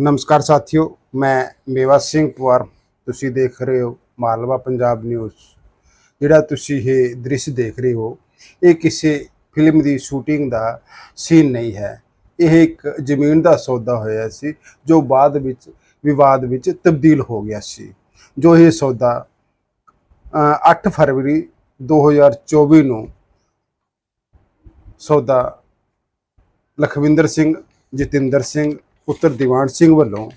ਨਮਸਕਾਰ ਸਾਥੀਓ ਮੈਂ ਮੇਵਾ ਸਿੰਘ ਪਵਾਰ ਤੁਸੀਂ ਦੇਖ ਰਹੇ ਹੋ ਮਾਲਵਾ ਪੰਜਾਬ ਨਿਊਜ਼। ਜਿਹੜਾ ਤੁਸੀਂ ਇਹ ਦ੍ਰਿਸ਼ ਦੇਖ ਰਹੇ ਹੋ ਇਹ ਕਿਸੇ ਫਿਲਮ ਦੀ ਸ਼ੂਟਿੰਗ ਦਾ ਸੀਨ ਨਹੀਂ ਹੈ। ਇਹ ਇੱਕ ਜ਼ਮੀਨ ਦਾ ਸੌਦਾ ਹੋਇਆ ਸੀ ਜੋ ਬਾਅਦ ਵਿੱਚ ਵਿਵਾਦ ਵਿੱਚ ਤਬਦੀਲ ਹੋ ਗਿਆ ਸੀ। ਜੋ ਇਹ ਸੌਦਾ ਅ, 8 ਫਰਵਰੀ 2024 ਨੂੰ ਸੌਦਾ ਲਖਵਿੰਦਰ ਸਿੰਘ ਜਤਿੰਦਰ ਸਿੰਘ ਪੁੱਤਰ ਦੀਵਾਨ ਸਿੰਘ ਵੱਲੋਂ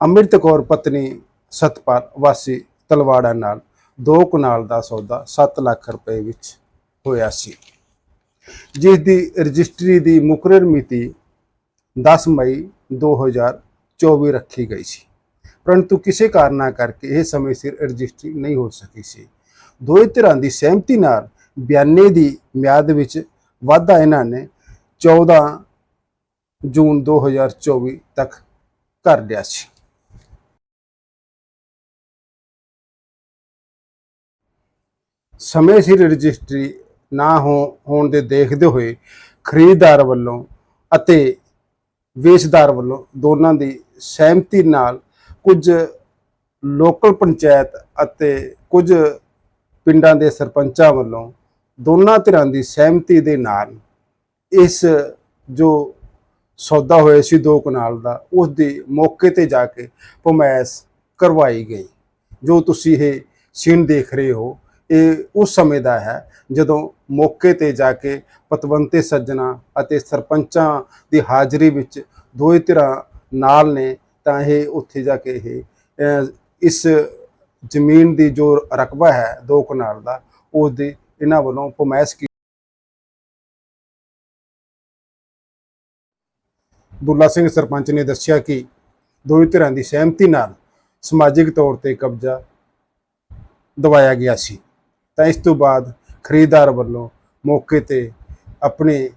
ਅੰਮ੍ਰਿਤ ਕੌਰ ਪਤਨੀ ਸਤਪਾਲ ਵਾਸੀ ਤਲਵਾੜਾ ਨਾਲ ਦੋ ਕਨਾਲ ਦਾ ਸੌਦਾ 7 ਲੱਖ ਰੁਪਏ ਵਿੱਚ ਹੋਇਆ ਸੀ। ਜਿਸ ਦੀ ਰਜਿਸਟਰੀ ਦੀ ਮੁਕਰਰ ਮਿਤੀ 10 ਮਈ 2024 ਰੱਖੀ ਗਈ ਸੀ। ਪਰੰਤੂ ਕਿਸੇ ਕਾਰਨਾਂ ਕਰਕੇ ਇਹ ਸਮੇਂ ਸਿਰ ਰਜਿਸਟਰੀ ਨਹੀਂ ਹੋ ਸਕੀ ਸੀ। ਦੋਵੇਂ ਧਿਰਾਂ ਦੀ ਸਹਿਮਤੀ ਨਾਲ ਬਿਆਨੇ ਦੀ ਮਿਆਦ ਵਿੱਚ ਵਾਧਾ ਇਹਨਾਂ ਨੇ 14 ਜੂਨ 2024 ਤੱਕ ਕਰ ਲਿਆ ਸੀ। ਸਮੇਂ ਸਿਰ ਰਜਿਸਟਰੀ ਨਾ ਹੋਣ ਦੇ ਦੇਖਦੇ ਹੋਏ ਖਰੀਦਦਾਰ ਵੱਲੋਂ ਅਤੇ ਵੇਚਦਾਰ ਵੱਲੋਂ ਦੋਨਾਂ ਦੀ ਸਹਿਮਤੀ ਨਾਲ ਕੁਝ ਲੋਕਲ ਪੰਚਾਇਤ ਅਤੇ ਕੁਝ ਪਿੰਡਾਂ ਦੇ ਸਰਪੰਚਾਂ ਵੱਲੋਂ ਦੋਨਾਂ ਧਿਰਾਂ ਦੀ ਸਹਿਮਤੀ ਦੇ ਨਾਲ ਇਸ ਜੋ ਸੌਦਾ ਹੋਇਆ ਸੀ ਦੋ ਕਨਾਲ ਦਾ ਉਸ ਦੇ ਮੌਕੇ ਤੇ ਜਾ ਕੇ ਪਮੈਸ ਕਰਵਾਈ ਗਈ। ਜੋ ਤੁਸੀਂ ਇਹ ਸੀਨ ਦੇਖ ਰਹੇ ਹੋ, ਇਹ ਉਸ ਸਮੇਂ ਦਾ ਹੈ, ਜਦੋਂ ਮੌਕੇ ਤੇ ਜਾ ਕੇ ਪਤਵੰਤੇ ਸੱਜਣਾ ਅਤੇ ਸਰਪੰਚਾਂ ਦੀ ਹਾਜ਼ਰੀ ਵਿੱਚ ਦੋਏ ਧਿਰਾਂ ਨਾਲ ਨੇ, ਤਾਂ ਇਹ ਉੱਥੇ ਜਾ ਕੇ ਇਹ ਇਸ ਜ਼ਮੀਨ ਦੀ ਜੋ ਰਕਬਾ ਹੈ ਦੋ ਕਨਾਲ ਦਾ ਉਸ ਦੀ ਇਹਨਾਂ ਵੱਲੋਂ ਪਮੈਸ ਦੁੱਲਾ ਸਿੰਘ ਸਰਪੰਚ ਨੇ ਦੱਸਿਆ ਕਿ ਦੋਵੇਂ ਧਿਰਾਂ ਦੀ ਸਹਿਮਤੀ ਨਾਲ ਸਮਾਜਿਕ ਤੌਰ ਤੇ ਕਬਜ਼ਾ ਦਵਾਇਆ ਗਿਆ ਸੀ। ਤਾਂ ਇਸ ਤੋਂ ਬਾਅਦ ਖਰੀਦਦਾਰ ਵੱਲੋਂ ਮੌਕੇ ਤੇ ਆਪਣੇ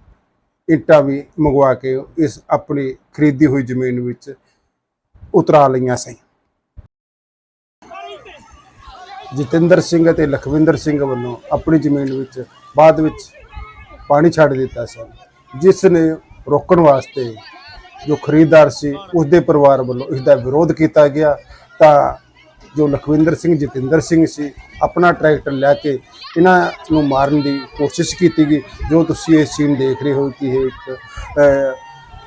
ਇੱਟਾਂ ਵੀ ਮੰਗਵਾ ਕੇ ਇਸ ਆਪਣੀ ਖਰੀਦੀ ਹੋਈ ਜ਼ਮੀਨ ਵਿੱਚ ਉਤਰਾ ਲਈਆਂ ਸੀ ਜਤਿੰਦਰ ਸਿੰਘ ਅਤੇ ਲਖਵਿੰਦਰ ਸਿੰਘ ਵੱਲੋਂ ਆਪਣੀ ਜ਼ਮੀਨ ਵਿੱਚ ਬਾਅਦ ਵਿੱਚ ਪਾਣੀ ਛੱਡ ਦਿੱਤਾ ਸੀ ਜਿਸ ਨੇ ਰੋਕਣ ਵਾਸਤੇ ਜੋ ਖਰੀਦਦਾਰ ਸੀ ਉਸ ਦੇ ਪਰਿਵਾਰ ਵੱਲੋਂ ਇਸ ਦਾ ਵਿਰੋਧ ਕੀਤਾ ਗਿਆ। ਤਾਂ ਜੋ ਲਖਵਿੰਦਰ ਸਿੰਘ, ਜਤਿੰਦਰ ਸਿੰਘ ਸੀ, ਆਪਣਾ ਟਰੈਕਟਰ ਲੈ ਕੇ ਇਹਨਾਂ ਨੂੰ ਮਾਰਨ ਦੀ ਕੋਸ਼ਿਸ਼ ਕੀਤੀ ਗਈ। ਜੋ ਤੁਸੀਂ ਇਹ ਸੀਨ ਦੇਖ ਰਹੇ ਹੋ ਕਿ ਇਹ ਇੱਕ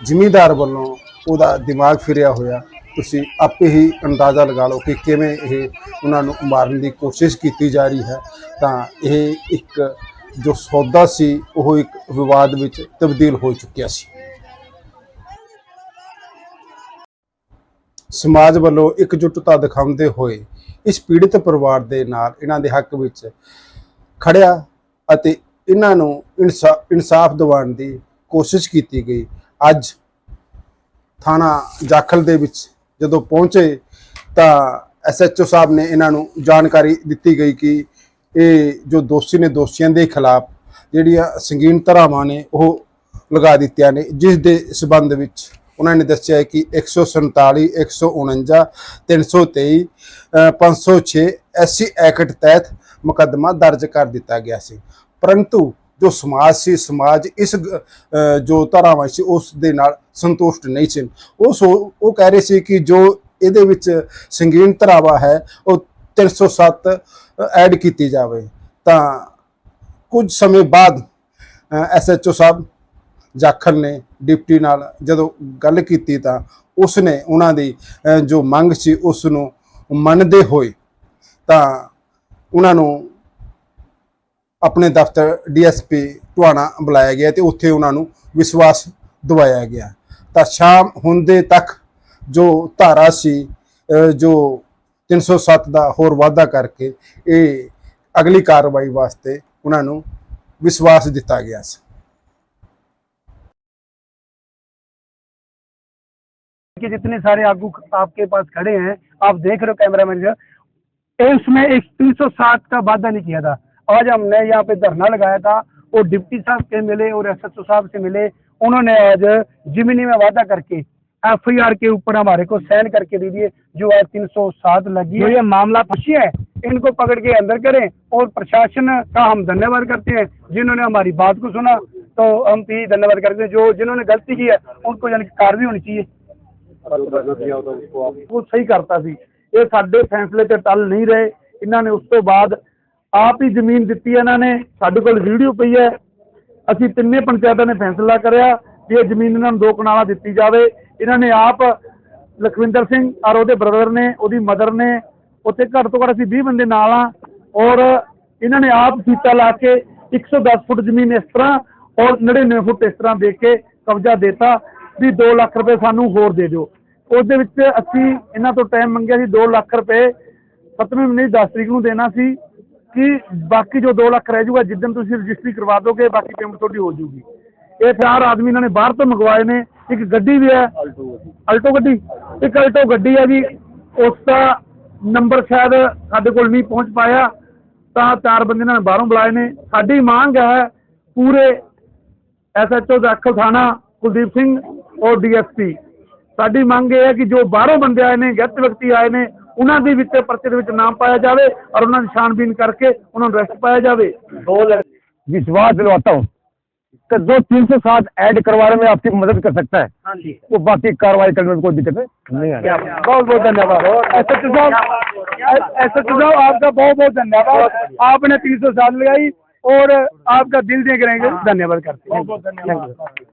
ਜ਼ਿਮੀਦਾਰ ਵੱਲੋਂ ਉਹਦਾ ਦਿਮਾਗ ਫਿਰਿਆ ਹੋਇਆ, ਤੁਸੀਂ ਆਪੇ ਹੀ ਅੰਦਾਜ਼ਾ ਲਗਾ ਲਓ ਕਿ ਕਿਵੇਂ ਇਹ ਉਹਨਾਂ ਨੂੰ ਮਾਰਨ ਦੀ ਕੋਸ਼ਿਸ਼ ਕੀਤੀ ਜਾ ਰਹੀ ਹੈ। ਤਾਂ ਇਹ ਇੱਕ ਜੋ ਸੌਦਾ ਸੀ, ਉਹ ਇੱਕ ਵਿਵਾਦ ਵਿੱਚ ਤਬਦੀਲ ਹੋ ਚੁੱਕਿਆ ਸੀ। ਸਮਾਜ ਵੱਲੋਂ ਇਕਜੁੱਟਤਾ ਦਿਖਾਉਂਦੇ ਹੋਏ ਇਸ ਪੀੜਿਤ ਪਰਿਵਾਰ ਦੇ ਨਾਲ ਇਹਨਾਂ ਦੇ ਹੱਕ ਵਿੱਚ ਖੜਿਆ ਅਤੇ ਇਹਨਾਂ ਨੂੰ ਇਨਸਾ- ਇਨਸਾਫ ਦਿਵਾਉਣ ਦੀ ਕੋਸ਼ਿਸ਼ ਕੀਤੀ ਗਈ। ਅੱਜ ਥਾਣਾ ਜਾਖਲ ਦੇ ਵਿੱਚ ਜਦੋਂ ਪਹੁੰਚੇ ਤਾਂ ਐਸਐਚਓ ਸਾਹਿਬ ਨੇ ਇਹਨਾਂ ਨੂੰ ਜਾਣਕਾਰੀ ਦਿੱਤੀ ਗਈ ਕਿ ਇਹ ਜੋ ਦੋਸ਼ੀ ਨੇ ਦੋਸ਼ੀਆਂ ਦੇ ਖਿਲਾਫ ਜਿਹੜੀਆਂ ਸੰਗੀਨ ਧਾਰਾਵਾਂ ਨੇ ਉਹ ਲਗਾ ਦਿੱਤੀਆਂ ਨੇ, ਜਿਸ ਦੇ ਸਬੰਧ ਵਿੱਚ ਉਹਨਾਂ ਨੇ ਦੱਸਿਆ ਕਿ 147 149 323 ਅ, 506 ਐਸਸੀ ਐਕਟ ਤਹਿਤ ਮੁਕੱਦਮਾ ਦਰਜ ਕਰ ਦਿੱਤਾ ਗਿਆ ਸੀ। ਪਰੰਤੂ ਜੋ ਸਮਾਜ ਸੀ ਸਮਾਜ ਇਸ ਜੋ ਧਾਰਾਵਾਂ ਸੀ ਉਸ ਦੇ ਨਾਲ ਸੰਤੁਸ਼ਟ ਨਹੀਂ ਸੀ। ਉਹ ਸੋ- ਉਹ ਕਹਿ ਰਹੇ ਸੀ ਕਿ ਜੋ ਇਹਦੇ ਵਿੱਚ ਸੰਗੀਨ ਧਾਰਾਵਾਂ ਹੈ ਉਹ 307 ਐਡ ਕੀਤੀ ਜਾਵੇ। ਤਾਂ ਕੁਝ ਸਮੇਂ ਬਾਅਦ ਐਸਐਚਓ ਸਾਹਿਬ ਜਾਖਲ ਨੇ ਡਿਪਟੀ ਨਾਲ ਜਦੋਂ ਗੱਲ ਕੀਤੀ ਤਾਂ ਉਸ ਨੇ ਉਹਨਾਂ ਦੀ ਜੋ ਮੰਗ ਸੀ ਉਸ ਨੂੰ ਮੰਨਦੇ ਹੋਏ ਤਾਂ ਉਹਨਾਂ ਨੂੰ ਆਪਣੇ ਦਫ਼ਤਰ ਡੀਐਸਪੀ ਟਵਾਣਾ ਬੁਲਾਇਆ ਗਿਆ ਤੇ ਉੱਥੇ ਉਹਨਾਂ ਨੂੰ ਵਿਸ਼ਵਾਸ ਦਿਵਾਇਆ ਗਿਆ। ਤਾਂ ਸ਼ਾਮ ਹੁੰਦੇ ਤੱਕ ਜੋ ਧਾਰਾ ਸੀ ਅ, ਜੋ 307 ਦਾ ਹੋਰ ਵਾਅਦਾ ਕਰਕੇ ਇਹ ਅਗਲੀ ਕਾਰਵਾਈ ਵਾਸਤੇ ਉਹਨਾਂ ਨੂੰ ਵਿਸ਼ਵਾਸ ਦਿੱਤਾ ਗਿਆ ਸੀ। कि जितने सारे आगू आपके पास खड़े हैं, आप देख रहे हो कैमरा मैनेजर एम्स में एक तीन सौ सात का वादा नहीं किया था। आज हमने यहाँ पे धरना लगाया था, और डिप्टी साहब से मिले और एस साहब से मिले, उन्होंने आज जिमिनी में वादा करके एफ़ आई आर के ऊपर हमारे को साइन करके दे दिए, जो आज तीन सौ सात लगी है। ये मामला फंसी है, इनको पकड़ के अंदर करें, और प्रशासन का हम धन्यवाद करते हैं, जिन्होंने हमारी बात को सुना तो हम भी धन्यवाद करते हैं, जो जिन्होंने गलती की है, उनको यानी कार्रवाई होनी चाहिए। ਉਹ ਸਹੀ ਕਰਤਾ ਸੀ। ਇਹ ਸਾਡੇ ਫੈਸਲੇ ਤੇ ਟਲ ਨਹੀਂ ਰਹੇ। ਇਹਨਾਂ ਨੇ ਉਸ ਤੋਂ ਬਾਅਦ ਆਪ ਹੀ ਜ਼ਮੀਨ ਦਿੱਤੀ ਇਹਨਾਂ ਨੇ। ਸਾਡੇ ਕੋਲ ਵੀਡੀਓ ਪਈ ਹੈ। ਅਸੀਂ ਤਿੰਨੇ ਪੰਚਾਇਤਾਂ ਨੇ ਫੈਸਲਾ ਕਰਿਆ ਕਿ ਇਹ ਜ਼ਮੀਨ ਇਹਨਾਂ ਨੂੰ ਦੋ ਕਨਾਲਾਂ ਦਿੱਤੀ ਜਾਵੇ। ਇਹਨਾਂ ਨੇ ਆਪ ਲਖਵਿੰਦਰ ਸਿੰਘ ਔਰ ਉਹਦੇ ਬ੍ਰਦਰ ਨੇ, ਉਹਦੀ ਮਦਰ ਨੇ, ਉੱਥੇ ਘੱਟ ਤੋਂ ਘੱਟ ਅਸੀਂ 20 ਬੰਦੇ ਨਾਲ ਆ ਔਰ ਇਹਨਾਂ ਨੇ ਆਪ ਫੀਤਾ ਲਾ ਕੇ 110 ਫੁੱਟ ਜ਼ਮੀਨ ਇਸ ਤਰ੍ਹਾਂ ਔਰ 99 ਫੁੱਟ ਇਸ ਤਰ੍ਹਾਂ ਦੇ ਕੇ ਕਬਜ਼ਾ ਦਿੱਤਾ ਵੀ 2 ਲੱਖ ਰੁਪਏ ਸਾਨੂੰ ਹੋਰ ਦੇ ਦਿਓ। ਉਹਦੇ ਵਿੱਚ ਅਸੀਂ ਇਹਨਾਂ ਤੋਂ ਟਾਈਮ ਮੰਗਿਆ ਸੀ 2 ਲੱਖ ਰੁਪਏ। 7ਵੇਂ ਮਹੀਨੇ ਦੀ 10 ਤਰੀਕ ਨੂੰ ਦੇਣਾ ਸੀ ਕਿ ਬਾਕੀ ਜੋ 2 ਲੱਖ ਰਹਿ ਜਾਊਗਾ ਜਿੱਦਣ ਤੁਸੀਂ ਰਜਿਸਟਰੀ ਕਰਵਾ ਦੋਗੇ ਬਾਕੀ ਪੇਮੈਂਟ ਤੁਹਾਡੀ ਹੋ ਜਾਊਗੀ। ਇਹ ਚਾਰ ਆਦਮੀ ਇਹਨਾਂ ਨੇ ਬਾਹਰ ਤੋਂ ਮੰਗਵਾਏ ਨੇ। ਇੱਕ ਗੱਡੀ ਵੀ ਹੈ। ਅਲਟੋ ਗੱਡੀ। ਇੱਕ ਅਲਟੋ ਗੱਡੀ ਹੈ ਜੀ। ਉਸ ਦਾ ਨੰਬਰ ਸ਼ਾਇਦ ਸਾਡੇ ਕੋਲ ਨਹੀਂ ਪਹੁੰਚ ਪਾਇਆ। ਤਾਂ ਚਾਰ ਬੰਦੇ ਇਹਨਾਂ ਨੇ ਬਾਹਰੋਂ ਬੁਲਾਏ ਨੇ। ਸਾਡੀ ਮੰਗ ਹੈ ਪੂਰੇ ਐਸਐਚਓ ਦਾਖਲ ਥਾਣਾ ਕੁਲਦੀਪ ਸਿੰਘ ਔਰ ਡੀਐਸਪੀ ਸਾਡੀ ਮੰਗ ਇਹ ਹੈ ਕਿ ਜੋ ਬਾਹਰੋਂ ਬੰਦੇ ਆਏ ਨੇ ਗੈਸਟ ਵਿਅਕਤੀ ਆਏ ਨੇ ਉਹਨਾਂ ਦੇ ਵਿੱਚ ਪਰਚੇ ਦੇ ਵਿੱਚ ਨਾਮ ਪਾਇਆ ਜਾਵੇ ਔਰ ਉਹਨਾਂ ਦੀ ਛਾਣਬੀਨ ਕਰਕੇ ਉਹਨਾਂ ਨੂੰ ਅਰੈਸਟ पाया ਜਾਵੇ दो लड़के विश्वास दिलवाता हूँ कि जो तीन सौ सात ऐड करवाने में आपकी मदद कर सकता है हाँ जी वो बाकी कार्रवाई करने में कोई दिक्कत नहीं है बहुत बहुत धन्यवाद एस एच साहब एस एच साहब आपका बहुत बहुत धन्यवाद आपने तीन सौ सात लगाई और आपका दिल देख रहे हैं धन्यवाद करते हैं